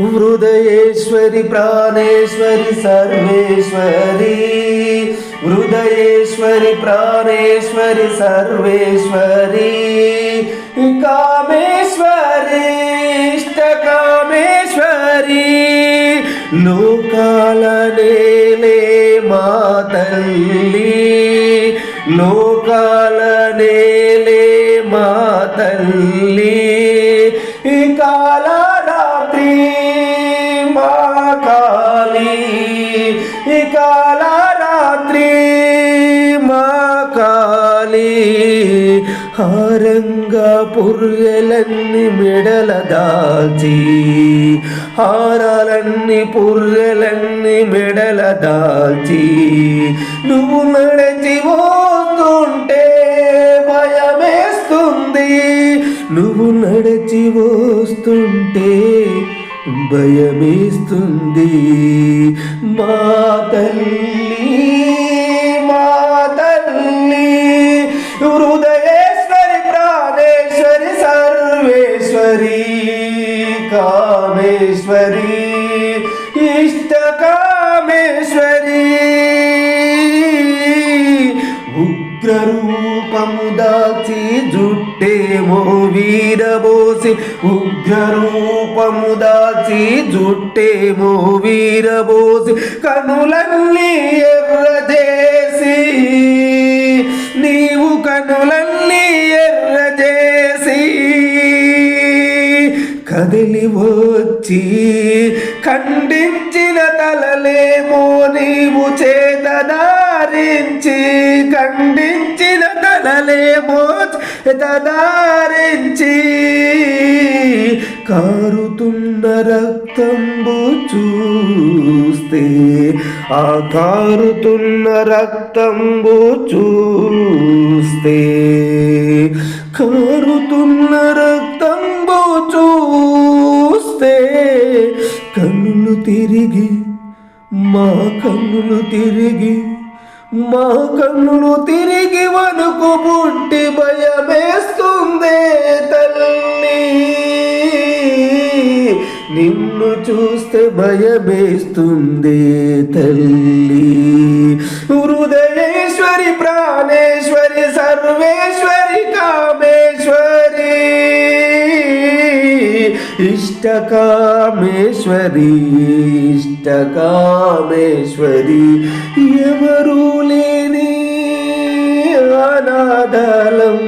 హృదయేశ్వరి ప్రాణేశ్వరి సర్వేశ్వరి. హృదయేశ్వరి ప్రాణేశ్వరి సర్వేశ్వరి. కామేశ్వరి ఇష్టకామేశ్వరి లోకాల నేలే మా తల్లి. కాల రాత్రి మా కాళీ హారంగా పుర్రెలన్నీ మెడల దాచి హారాలన్నీ పుర్రెలన్నీ మెడల దాచి నువ్వు నడచి పోతుంటే భయమేస్తుంది. నువ్వు నడచి వస్తుంటే భయమేస్తుంది. మా తల్లి మా తల్లి హృదయేశ్వరి ప్రాణేశ్వరి సర్వేశ్వరి కామేశ్వరి ఇష్ట కామేశ్వరి. ఉగ్రరూపము దాచి జుట్టేమో వీరబోసి ఉగ్రరూపము దాచి జుట్టేమో వీరబోసి కనులన్నీ ఎర్రజేసి నీవు కనులన్నీ ఎర్రజేసి కదిలి వచ్చి ఖండించిన తలలేమో నీవు చేతదారించి ఖండించిన తలలేమో చేతదారించి కారుతున్న రక్తంబు చూస్తే ఆ కారుతున్న రక్తంబు చూస్తే కారుతున్న రక్తంబు చూస్తే కన్నులు తిరిగి మా కన్నులు తిరిగి మా కన్నులు తిరిగి వణుకు పుట్టి భయమేస్తుందే తల్లి. నిన్ను చూస్తే భయమేస్తుంది తల్లి. హృదయేశ్వరి ప్రాణేశ్వరి సర్వేశ్వరి ఇష్టకామేశ్వరి ఇష్టకామేశ్వరి ఎవరు లేని అనాథలం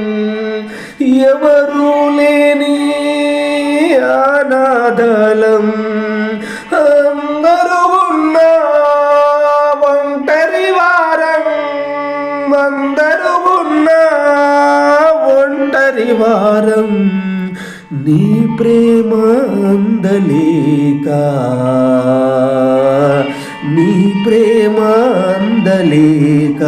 ఎవరు లేని అనాథలం అందరూ ఉన్న ఒంటరి వారం అందరూ ఉన్న ఒంటరి వారం నీ ప్రేమ అందలేక. నీ ప్రేమ అందలేక.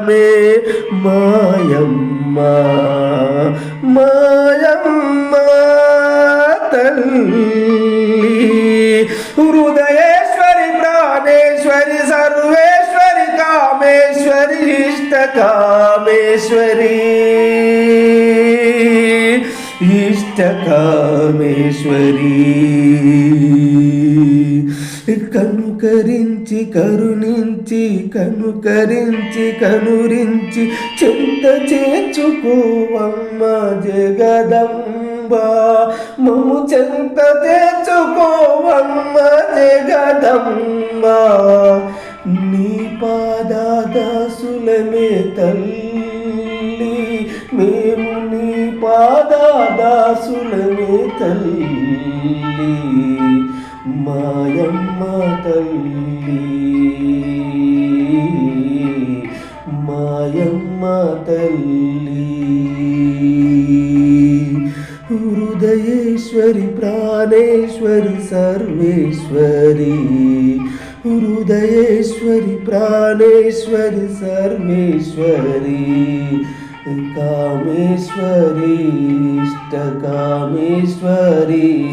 మాయమే మాయమ్మ మాయమ్మ తల్లి. హృదయేశ్వరి ప్రాణేశ్వరి సర్వేశ్వరి కామేశ్వరి ఇష్ట కామేశ్వరి. ఇష్ట కామేశ్వరీ. కనుకరించి కరుణించి కనుకరించి కనురించి చింత చేర్చుకోవమ్మ జగదంబ. మము చింత తెచ్చుకోవమ్మ జగదంబ. నీ పాదాదాసులమే తల్లి మేము నీ పాదాదాసులమే తల్లి. మాయమ్మ తల్లి. మాయమ్మ తల్లి. హృదయేశ్వరి ప్రాణేశ్వరి సర్వేశ్వరి. హృదయేశ్వరి ప్రాణేశ్వరి సర్వేశ్వరి. కామేశ్వరి ఇష్ట కామేశ్వరి.